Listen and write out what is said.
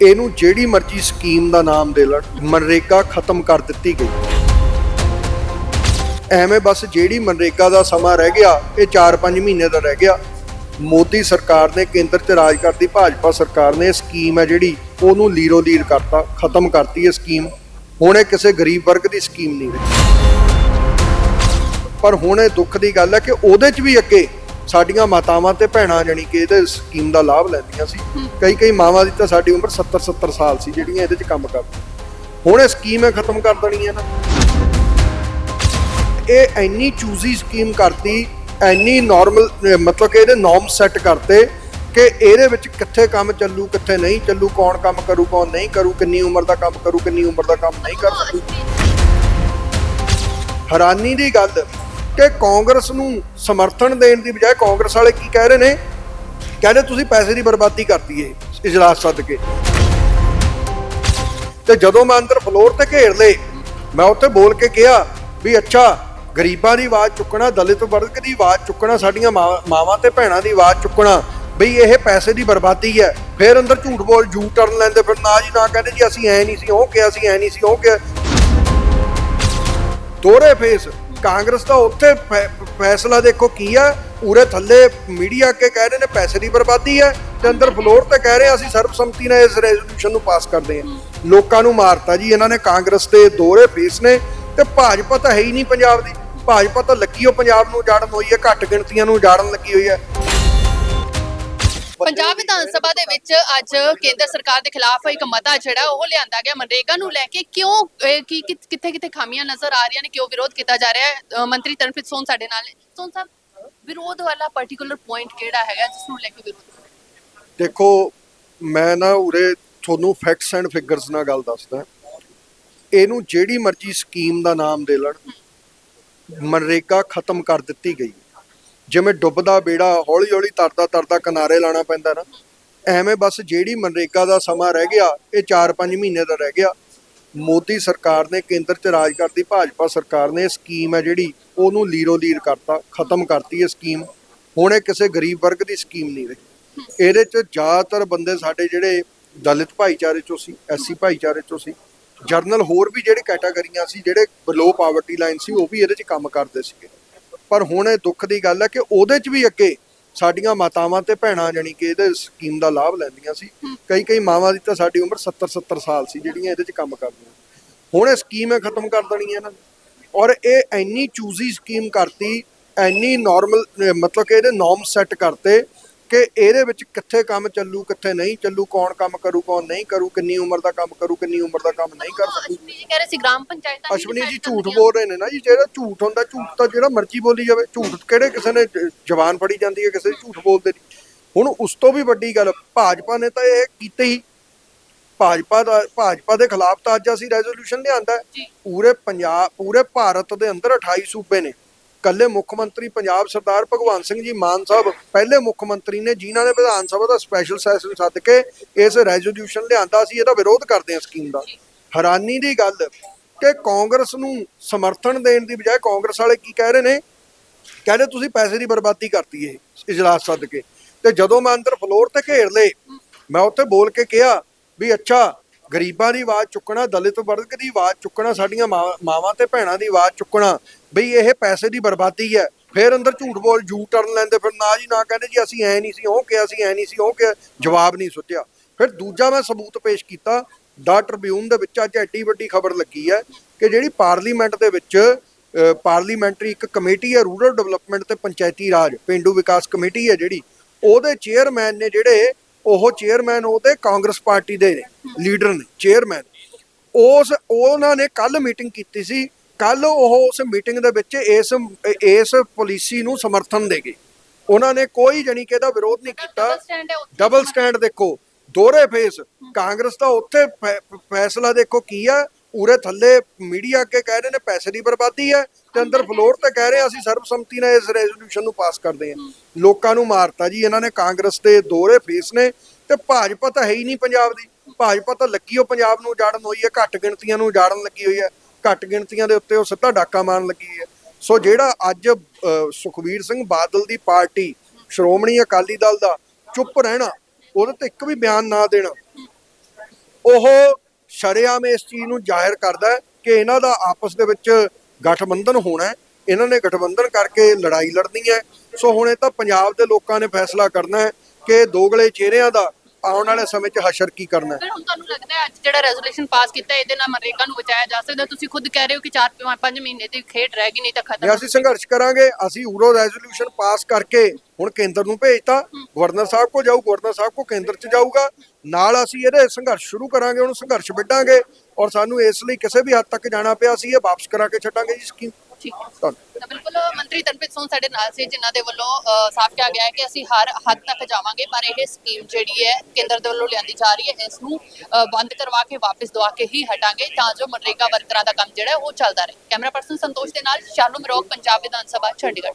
ਇਹਨੂੰ ਜਿਹੜੀ ਮਰਜ਼ੀ ਸਕੀਮ ਦਾ ਨਾਮ ਦੇ ਲੈਣ ਮਨਰੇਗਾ ਖਤਮ ਕਰ ਦਿੱਤੀ ਗਈ। ਐਵੇਂ ਬਸ ਜਿਹੜੀ ਮਨਰੇਗਾ ਦਾ ਸਮਾਂ ਰਹਿ ਗਿਆ, ਇਹ 4-5 ਮਹੀਨੇ ਦਾ ਰਹਿ ਗਿਆ। ਮੋਦੀ ਸਰਕਾਰ ਨੇ ਕੇਂਦਰ 'ਚ ਰਾਜ ਕਰਦੀ ਭਾਜਪਾ ਸਰਕਾਰ ਨੇ ਇਹ ਸਕੀਮ ਹੈ ਜਿਹੜੀ, ਉਹਨੂੰ ਲੀਰੋ ਲੀਰ ਕਰਤਾ, ਖਤਮ ਕਰਤੀ ਇਹ ਸਕੀਮ। ਹੁਣ ਇਹ ਕਿਸੇ ਗਰੀਬ ਵਰਗ ਦੀ ਸਕੀਮ ਨਹੀਂ ਰਹੀ। ਪਰ ਹੁਣ ਇਹ ਦੁੱਖ ਦੀ ਗੱਲ ਹੈ ਕਿ ਉਹਦੇ 'ਚ ਵੀ ਅੱਗੇ ਸਾਡੀਆਂ ਮਾਤਾਵਾਂ ਤੇ ਭੈਣਾਂ ਜਾਣੀ ਕਿ ਇਹਦੇ ਸਕੀਮ ਦਾ ਲਾਭ ਲੈਂਦੀਆਂ ਸੀ। ਕਈ ਕਈ ਮਾਵਾਂ ਦੀ ਤਾਂ ਸਾਡੀ ਉਮਰ 70 70 ਸਾਲ ਸੀ ਜਿਹੜੀਆਂ ਇਹਦੇ 'ਚ ਕੰਮ ਕਰਦੀਆਂ। ਹੁਣ ਇਹ ਸਕੀਮ ਹੈ ਖਤਮ ਕਰ ਦੇਣੀ ਹੈ ਨਾ। ਇਹ ਇੰਨੀ ਚੂਜ਼ੀ ਸਕੀਮ ਕਰਤੀ ਇੰਨੀ ਨਾਰਮਲ ਮਤਲਬ ਕਿ ਇਹਦੇ ਨੋਰਮ ਸੈੱਟ ਕਰਤੇ ਕਿ ਇਹਦੇ ਵਿੱਚ ਕਿੱਥੇ ਕੰਮ ਚੱਲੂ ਕਿੱਥੇ ਨਹੀਂ ਚੱਲੂ ਕੌਣ ਕੰਮ ਕਰੂ ਕੌਣ ਨਹੀਂ ਕਰੂ ਕਿੰਨੀ ਉਮਰ ਦਾ ਕੰਮ ਕਰੂ ਕਿੰਨੀ ਉਮਰ ਦਾ ਕੰਮ ਨਹੀਂ ਕਰ ਸਕੂ। ਹੈਰਾਨੀ ਦੀ ਗੱਲ ਕਿ ਕਾਂਗਰਸ ਨੂੰ ਸਮਰਥਨ ਦੇਣ ਦੀ ਬਜਾਏ ਕਾਂਗਰਸ ਵਾਲੇ ਕੀ ਕਹਿ ਰਹੇ ਨੇ? ਕਹਿੰਦੇ ਤੁਸੀਂ ਪੈਸੇ ਦੀ ਬਰਬਾਦੀ ਕਰਤੀ ਏ, ਇਜਲਾਸ ਸੱਦ ਤੇ ਜਦੋਂ ਮੈਂ ਅੰਦਰ ਫਲੋਰ ਤੇ ਘੇਰ ਲਏ, ਮੈਂ ਉੱਥੇ ਬੋਲ ਕੇ ਕਿਹਾ ਵੀ ਅੱਛਾ, ਗਰੀਬਾਂ ਦੀ ਆਵਾਜ਼ ਚੁੱਕਣਾ, ਦਲਿਤ ਵਰਗ ਦੀ ਆਵਾਜ਼ ਚੁੱਕਣਾ, ਸਾਡੀਆਂ ਮਾਂ- ਮਾਵਾਂ ਤੇ ਭੈਣਾਂ ਦੀ ਆਵਾਜ਼ ਚੁੱਕਣਾ, ਬਈ ਇਹ ਪੈਸੇ ਦੀ ਬਰਬਾਦੀ ਹੈ, ਫਿਰ ਅੰਦਰ ਝੂਠ ਬੋਲ, ਜੂ ਟਰਨ ਲੈਂਦੇ, ਫਿਰ ਨਾ ਜੀ ਨਾ ਕਹਿੰਦੇ ਜੀ ਅਸੀਂ ਐ ਨਹੀਂ ਸੀ, ਉਹ ਕਿਹਾ ਸੀ, ਐ ਨਹੀਂ ਸੀ, ਉਹ ਕਿਹਾ। ਦੋਹਰੇ ਫੇਸ। ਕਾਂਗਰਸ ਦਾ ਉੱਥੇ ਫੈਸਲਾ ਦੇਖੋ ਕੀ ਆ? ਉਰੇ ਥੱਲੇ ਮੀਡੀਆ ਅੱਗੇ ਕਹਿ ਰਹੇ ਨੇ ਪੈਸੇ ਦੀ ਬਰਬਾਦੀ ਹੈ ਤੇ ਅੰਦਰ ਫਲੋਰ ਤੇ ਕਹਿ ਰਹੇ ਆ, ਅਸੀਂ ਸਰਬਸੰਮਤੀ ਨਾਲ ਇਸ ਰੈਜ਼ੋਲੂਸ਼ਨ ਨੂੰ ਪਾਸ ਕਰਦੇ ਹਾਂ। ਲੋਕਾਂ ਨੂੰ ਮਾਰਤਾ ਜੀ, ਇਹਨਾਂ ਨੇ ਕਾਂਗਰਸ ਦੇ ਦੋਹਰੇ ਫੇਸ ਨੇ ਤੇ ਭਾਜਪਾ ਤਾਂ ਹੈ ਹੀ ਨਹੀਂ ਪੰਜਾਬ ਦੀ। ਭਾਜਪਾ ਤਾਂ ਲੱਗੀ ਉਹ ਪੰਜਾਬ ਨੂੰ ਉਜਾੜਨ ਹੋਈ ਹੈ, ਘੱਟ ਗਿਣਤੀਆਂ ਨੂੰ ਉਜਾੜਨ ਲੱਗੀ ਹੋਈ ਹੈ। ਪੰਜਾਬ ਵਿਧਾਨ ਸਭਾ ਦੇ ਵਿੱਚ ਅੱਜ ਕੇਂਦਰ ਸਰਕਾਰ ਦੇ ਖਿਲਾਫ ਇੱਕ ਮਤਾ ਜਿਹੜਾ ਉਹ ਲਿਆਂਦਾ ਗਿਆ। ਮਨਰੇਗਾ ਨੂੰ ਲੈ ਕੇ ਕਿਉਂ ਕੀ ਕਿੱਥੇ ਕਿੱਥੇ ਖਾਮੀਆਂ ਨਜ਼ਰ ਆ ਰਹੀਆਂ ਨੇ, ਕਿਉਂ ਵਿਰੋਧ ਕੀਤਾ ਜਾ ਰਿਹਾ ਹੈ? ਮੰਤਰੀ ਤਰਨਪ੍ਰੀਤ ਸੋਨ ਸਾਡੇ ਨਾਲ ਸੋਨ ਸਾਹਿਬ, ਵਿਰੋਧ ਵਾਲਾ ਪਾਰਟਿਕੂਲਰ ਪੁਆਇੰਟ ਕਿਹੜਾ ਹੈਗਾ ਜਿਸ ਨੂੰ ਲੈ ਕੇ ਵਿਰੋਧ? ਦੇਖੋ, ਮੈਂ ਨਾ ਉਰੇ ਤੁਹਾਨੂੰ ਫੈਕਟਸ ਐਂਡ ਫਿਗਰਸ ਨਾਲ ਗੱਲ ਦੱਸਦਾ। ਇਹਨੂੰ ਜਿਹੜੀ ਮਰਜ਼ੀ ਸਕੀਮ ਦਾ ਨਾਮ ਦੇ ਲੈਣ, ਮਨਰੇਗਾ ਖਤਮ ਕਰ ਦਿੱਤੀ ਗਈ ਜਿਵੇਂ ਡੁੱਬਦਾ ਬੇੜਾ ਹੌਲੀ ਹੌਲੀ ਤਰਦਾ ਤਰਦਾ ਕਿਨਾਰੇ ਲਾਣਾ ਪੈਂਦਾ ਨਾ, ਐਵੇਂ ਬਸ ਜਿਹੜੀ ਮਨਰੇਗਾ ਦਾ ਸਮਾਂ ਰਹਿ ਗਿਆ, ਇਹ 4-5 ਮਹੀਨੇ ਦਾ ਰਹਿ ਗਿਆ। ਮੋਦੀ ਸਰਕਾਰ ਨੇ ਕੇਂਦਰ 'ਚ ਰਾਜ ਕਰਦੀ, ਭਾਜਪਾ ਸਰਕਾਰ ਨੇ ਇਹ ਸਕੀਮ ਹੈ ਜਿਹੜੀ, ਉਹਨੂੰ ਲੀਰੋ ਲੀਰ ਕਰਤਾ, ਖਤਮ ਕਰਤੀ ਇਹ ਸਕੀਮ। ਹੁਣ ਇਹ ਕਿਸੇ ਗਰੀਬ ਵਰਗ ਦੀ ਸਕੀਮ ਨਹੀਂ ਰਹੀ। ਇਹਦੇ 'ਚ ਜ਼ਿਆਦਾਤਰ ਬੰਦੇ ਸਾਡੇ ਜਿਹੜੇ ਦਲਿਤ ਭਾਈਚਾਰੇ 'ਚੋਂ ਸੀ, ਐਸਸੀ ਭਾਈਚਾਰੇ 'ਚੋਂ ਸੀ। ਜਰਨਲ ਹੋਰ ਵੀ ਜਿਹੜੇ ਕੈਟਾਗਰੀਆਂ ਸੀ, ਜਿਹੜੇ ਬਿਲੋ ਪਾਵਰਟੀ ਲਾਈਨ ਸੀ, ਉਹ ਵੀ ਇਹਦੇ 'ਚ ਕੰਮ ਕਰਦੇ ਸੀਗੇ। ਪਰ ਹੁਣ ਇਹ ਦੁੱਖ ਦੀ ਗੱਲ ਹੈ ਕਿ ਉਹਦੇ 'ਚ ਵੀ ਅੱਗੇ ਸਾਡੀਆਂ ਮਾਤਾਵਾਂ ਤੇ ਭੈਣਾਂ ਜਾਣੀ ਕਿ ਇਹਦੇ ਸਕੀਮ ਦਾ ਲਾਭ ਲੈਂਦੀਆਂ ਸੀ। ਕਈ ਕਈ ਮਾਵਾਂ ਦੀ ਤਾਂ ਸਾਡੀ ਉਮਰ 70 70 ਸਾਲ ਸੀ ਜਿਹੜੀਆਂ ਇਹਦੇ 'ਚ ਕੰਮ ਕਰਦੀਆਂ। ਹੁਣ ਇਹ ਸਕੀਮ ਹੈ ਖਤਮ ਕਰ ਦੇਣੀ ਹੈ ਨਾ। ਔਰ ਇਹ ਇੰਨੀ ਚੂਜ਼ੀ ਸਕੀਮ ਕਰਤੀ ਇੰਨੀ ਨਾਰਮਲ ਮਤਲਬ ਕਿ ਇਹਦੇ ਨੋਰਮ ਸੈੱਟ ਕਰਤੇ ਕਿ ਇਹਦੇ ਵਿੱਚ ਕਿੱਥੇ ਕੰਮ ਚੱਲੂ ਕਿੱਥੇ ਨਹੀਂ ਚੱਲੂ ਕੌਣ ਕੰਮ ਕਰੂ ਕੌਣ ਨਹੀਂ ਕਰੂ ਕਿੰਨੀ ਉਮਰ ਦਾ ਕੰਮ ਕਰੂ ਕਿੰਨੀ ਉਮਰ ਦਾ ਕੰਮ ਨਹੀਂ ਕਰ ਸਕੂ। ਅਸ਼ਵਨੀ ਜੀ ਕਹਿ ਰਹੇ ਸੀ ਗ੍ਰਾਮ ਪੰਚਾਇਤਾਂ ਅਸ਼ਵਨੀ ਜੀ ਝੂਠ। ਬੋਲ ਰਹੇ ਨੇ ਨਾ ਜੀ ਜਿਹੜਾ ਝੂਠ ਹੁੰਦਾ ਝੂਠ ਤਾਂ ਜਿਹੜਾ ਮਰਜ਼ੀ ਬੋਲੀ ਜਾਵੇ ਝੂਠ ਕਿਹੜੇ ਕਿਸੇ ਨੇ ਜ਼ਬਾਨ ਫੜੀ ਜਾਂਦੀ ਹੈ ਕਿਸੇ ਝੂਠ ਬੋਲਦੇ ਨਹੀਂ। ਹੁਣ ਉਸ ਤੋਂ ਵੀ ਵੱਡੀ ਗੱਲ ਭਾਜਪਾ ਨੇ ਤਾਂ ਇਹ ਕੀਤੇ ਹੀ ਭਾਜਪਾ ਦਾ ਭਾਜਪਾ ਦੇ ਖਿਲਾਫ ਤਾਂ ਅੱਜ ਅਸੀਂ ਰੈਜ਼ੋਲੂਸ਼ਨ ਲਿਆਂਦਾ। ਪੂਰੇ ਪੰਜਾਬ ਪੂਰੇ ਭਾਰਤ ਦੇ ਅੰਦਰ 28 ਸੂਬੇ ਨੇ। ਕੱਲੇ ਮੁੱਖ ਮੰਤਰੀ ਪੰਜਾਬ ਸਰਦਾਰ ਭਗਵੰਤ ਸਿੰਘ ਜੀ ਮਾਨ ਸਾਹਿਬ ਪਹਿਲੇ ਮੁੱਖ ਮੰਤਰੀ ਨੇ ਜਿਨ੍ਹਾਂ ਨੇ ਵਿਧਾਨ ਸਭਾ ਦਾ ਸਪੈਸ਼ਲ ਸੈਸ਼ਨ ਸੱਦ ਕੇ ਇਸ ਰੈਜ਼ੋਲੂਸ਼ਨ ਲਿਆਂਦਾ ਸੀ, ਇਹਦਾ ਵਿਰੋਧ ਕਰਦੇ ਹਾਂ ਸਕੀਮ ਦਾ। ਹੈਰਾਨੀ ਦੀ ਗੱਲ ਕਿ ਕਾਂਗਰਸ ਨੂੰ ਸਮਰਥਨ ਦੇਣ ਦੀ ਬਜਾਏ ਕਾਂਗਰਸ ਵਾਲੇ ਕੀ ਕਹਿ ਰਹੇ ਨੇ? ਕਹਿੰਦੇ ਤੁਸੀਂ ਪੈਸੇ ਦੀ ਬਰਬਾਦੀ ਕਰਤੀ ਏ ਇਜਲਾਸ ਸੱਦ ਕੇ। ਤੇ ਜਦੋਂ ਮੈਂ ਅੰਦਰ ਫਲੋਰ ਤੇ ਘੇਰ ਲਏ, ਮੈਂ ਉੱਥੇ ਬੋਲ ਕੇ ਕਿਹਾ ਵੀ ਅੱਛਾ ਗਰੀਬਾਂ ਦੀ ਆਵਾਜ਼ ਚੁੱਕਣਾ ਦਲਿਤ ਵਰਗ ਦੀ ਆਵਾਜ਼ ਚੁੱਕਣਾ ਸਾਡੀਆਂ ਮਾਂ- ਮਾਵਾਂ ਤੇ ਭੈਣਾਂ ਦੀ ਆਵਾਜ਼ ਚੁੱਕਣਾ ਬਈ ਇਹ ਪੈਸੇ ਦੀ ਬਰਬਾਦੀ ਹੈ। ਫਿਰ ਅੰਦਰ ਝੂਠ ਬੋਲ ਜੂ ਟਰਨ ਲੈਂਦੇ ਫਿਰ ਨਾ ਜੀ ਨਾ ਕਹਿੰਦੇ ਜੀ ਅਸੀਂ ਐ ਨਹੀਂ ਸੀ ਉਹ ਕਿਹਾ ਸੀ ਐ ਨਹੀਂ ਸੀ ਉਹ ਕਿਹਾ ਜਵਾਬ ਨਹੀਂ ਸੁੱਟਿਆ। ਫਿਰ ਦੂਜਾ ਮੈਂ ਸਬੂਤ ਪੇਸ਼ ਕੀਤਾ ਦਾ ਟ੍ਰਿਬਿਊਨ ਦੇ ਵਿੱਚ ਅੱਜ ਐਡੀ ਵੱਡੀ ਖਬਰ ਲੱਗੀ ਹੈ ਕਿ ਜਿਹੜੀ ਪਾਰਲੀਮੈਂਟ ਦੇ ਵਿੱਚ ਅ, ਪਾਰਲੀਮੈਂਟਰੀ ਇੱਕ ਕਮੇਟੀ ਹੈ ਰੂਰਲ ਡਿਵੈਲਪਮੈਂਟ ਤੇ ਪੰਚਾਇਤੀ ਰਾਜ ਪਿੰਡੂ ਵਿਕਾਸ ਕਮੇਟੀ ਹੈ ਜਿਹੜੀ ਉਹਦੇ ਚੇਅਰਮੈਨ ਨੇ ਜਿਹੜੇ ਉਹ ਚੇਅਰਮੈਨ ਉਹਦੇ ਕਾਂਗਰਸ ਪਾਰਟੀ ਦੇ ਲੀਡਰ ਨੇ ਚੇਅਰਮੈਨ ਉਸ ਉਹਨਾਂ ਨੇ ਕੱਲ ਮੀਟਿੰਗ ਕੀਤੀ ਸੀ। ਕੱਲ ਉਹ ਉਸ ਮੀਟਿੰਗ ਦੇ ਵਿੱਚ ਇਸ ਇਸ ਪਾਲਿਸੀ ਨੂੰ ਸਮਰਥਨ ਦੇ ਗਏ। ਉਹਨਾਂ ਨੇ ਕੋਈ ਜਣੀ ਕਿ ਇਹਦਾ ਵਿਰੋਧ ਨਹੀਂ ਕੀਤਾ। ਡਬਲ ਸਟੈਂਡ ਦੇਖੋ ਦੋਹਰੇ ਫੇਸ ਕਾਂਗਰਸ ਦਾ ਉੱਥੇ ਫੈਸਲਾ ਦੇਖੋ ਕੀ ਆ। ਉਰੇ ਥੱਲੇ ਮੀਡੀਆ ਅੱਗੇ ਕਹਿ ਰਹੇ ਨੇ ਪੈਸੇ ਦੀ ਬਰਬਾਦੀ ਹੈ ਤੇ ਅੰਦਰ ਫਲੋਰ ਤੇ ਕਹਿ ਰਹੇ ਆ ਅਸੀਂ ਸਰਬਸੰਮਤੀ ਨਾਲ ਇਸ ਰੈਜ਼ੋਲੂਸ਼ਨ ਨੂੰ ਪਾਸ ਕਰਦੇ ਹਾਂ। ਲੋਕਾਂ ਨੂੰ ਮਾਰਤਾ ਜੀ ਇਹਨਾਂ ਨੇ ਕਾਂਗਰਸ ਦੇ ਦੋਹਰੇ ਫੇਸ ਨੇ ਤੇ ਭਾਜਪਾ ਤਾਂ ਹੈ ਹੀ ਨਹੀਂ ਪੰਜਾਬ ਦੀ। ਭਾਜਪਾ ਤਾਂ ਲੱਗੀ ਹੋ ਪੰਜਾਬ ਨੂੰ ਉਜਾੜਨ ਹੋਈ ਹੈ ਘੱਟ ਗਿਣਤੀਆਂ ਨੂੰ ਉਜਾੜਨ ਲੱਗੀ ਹੋਈ ਹੈ ਘੱਟ ਗਿਣਤੀਆਂ ਦੇ ਉੱਤੇ ਉਹ ਸਿੱਧਾ ਡਾਕਾ ਮਾਰਨ ਲੱਗੀ ਹੈ। ਸੋ ਜਿਹੜਾ ਅੱਜ ਅ, ਸੁਖਬੀਰ ਸਿੰਘ ਬਾਦਲ ਦੀ ਪਾਰਟੀ ਸ਼੍ਰੋਮਣੀ ਅਕਾਲੀ ਦਲ ਦਾ ਚੁੱਪ ਰਹਿਣਾ ਉਹਦੇ ਤੇ ਇੱਕ ਵੀ ਬਿਆਨ ਨਾ ਦੇਣਾ ਉਹ ਸ਼ਰੇਆਮ ਇਸ ਚੀਜ਼ ਨੂੰ ਜ਼ਾਹਿਰ ਕਰਦਾ ਹੈ ਕਿ ਇਹਨਾਂ ਦਾ ਆਪਸ ਦੇ ਵਿੱਚ ਗਠਬੰਧਨ ਹੋਣਾ ਇਹਨਾਂ ਨੇ ਗਠਬੰਧਨ ਕਰਕੇ ਲੜਾਈ ਲੜਨੀ ਹੈ। ਸੋ ਹੁਣ ਇਹ ਤਾਂ ਪੰਜਾਬ ਦੇ ਲੋਕਾਂ ਨੇ ਫੈਸਲਾ ਕਰਨਾ ਹੈ ਕਿ ਦੋਗਲੇ ਚਿਹਰਿਆਂ ਦਾ ਆਉਣ ਵਾਲੇ ਸਮੇਂ 'ਚ ਹਸ਼ਰ ਕੀ ਕਰਨਾ ਹੈ। ਹੁਣ ਤੁਹਾਨੂੰ ਲੱਗਦਾ ਹੈ ਅੱਜ ਜਿਹੜਾ ਰੈਜ਼ੋਲੂਸ਼ਨ ਪਾਸ ਕੀਤਾ ਇਹਦੇ ਨਾਲ ਮਨਰੇਗਾ ਨੂੰ ਬਚਾਇਆ ਜਾ ਸਕਦਾ? ਤੁਸੀਂ ਖੁਦ ਕਹਿ ਰਹੇ ਹੋ ਕਿ 4-5 ਮਹੀਨੇ ਦੀ ਖੇਡ ਰਹਿ ਗਈ ਨਹੀਂ ਤਾਂ ਜੇ ਖਤਮ ਅਸੀਂ ਸੰਘਰਸ਼ ਕਰਾਂਗੇ। ਅਸੀਂ ਉਰੋ ਰੈਜ਼ੋਲੂਸ਼ਨ ਪਾਸ ਕਰਕੇ ਹੁਣ ਕੇਂਦਰ ਨੂੰ ਭੇਜਤਾ। ਗਵਰਨਰ ਸਾਹਿਬ ਕੋ ਜਾਊ ਗਵਰਨਰ ਸਾਹਿਬ ਕੋ ਕੇਂਦਰ 'ਚ ਜਾਊਗਾ। ਨਾਲ ਅਸੀਂ ਇਹਦੇ ਸੰਘਰਸ਼ ਸ਼ੁਰੂ ਕਰਾਂਗੇ ਉਹਨੂੰ ਸੰਘਰਸ਼ ਵਿੱਢਾਂਗੇ। ਔਰ ਸਾਨੂੰ ਇਸ ਲਈ ਕਿਸੇ ਵੀ ਹੱਦ ਤੱਕ ਜਾਣਾ ਪਿਆ ਸੀ ਇਹ ਵਾਪਸ ਕਰਾ ਕੇ ਛੱਡਾਂਗੇ ਜੀ ਸਕੀਮ। ਠੀਕ ਤਾਂ ਬਿਲਕੁਲ ਮੰਤਰੀ ਤਨਪ੍ਰੀਤ ਸੋਨ ਸਾਡੇ ਨਾਲ ਸੀ ਜਿਨ੍ਹਾਂ ਦੇ ਵੱਲੋਂ ਅ, ਸਾਫ਼ ਕਿਹਾ ਗਿਆ ਹੈ ਕਿ ਅਸੀਂ ਹਰ ਹੱਦ ਤੱਕ ਜਾਵਾਂਗੇ ਪਰ ਇਹ ਸਕੀਮ ਜਿਹੜੀ ਹੈ ਕੇਂਦਰ ਦੇ ਵੱਲੋਂ ਲਿਆਂਦੀ ਜਾ ਰਹੀ ਹੈ ਇਸ ਨੂੰ ਅ, ਬੰਦ ਕਰਵਾ ਕੇ ਵਾਪਸ ਦਵਾ ਕੇ ਹੀ ਹਟਾਂਗੇ ਤਾਂ ਜੋ ਮਨਰੇਗਾ ਵਰਕਰਾਂ ਦਾ ਕੰਮ ਜਿਹੜਾ ਹੈ ਉਹ ਚੱਲਦਾ ਰਹੇ। ਕੈਮਰਾ ਪਰਸਨ ਸੰਤੋਸ਼ ਦੇ ਨਾਲ ਸ਼ਾਨੂ ਮਰੋਕ ਪੰਜਾਬ ਵਿਧਾਨ ਸਭਾ ਚੰਡੀਗੜ੍ਹ।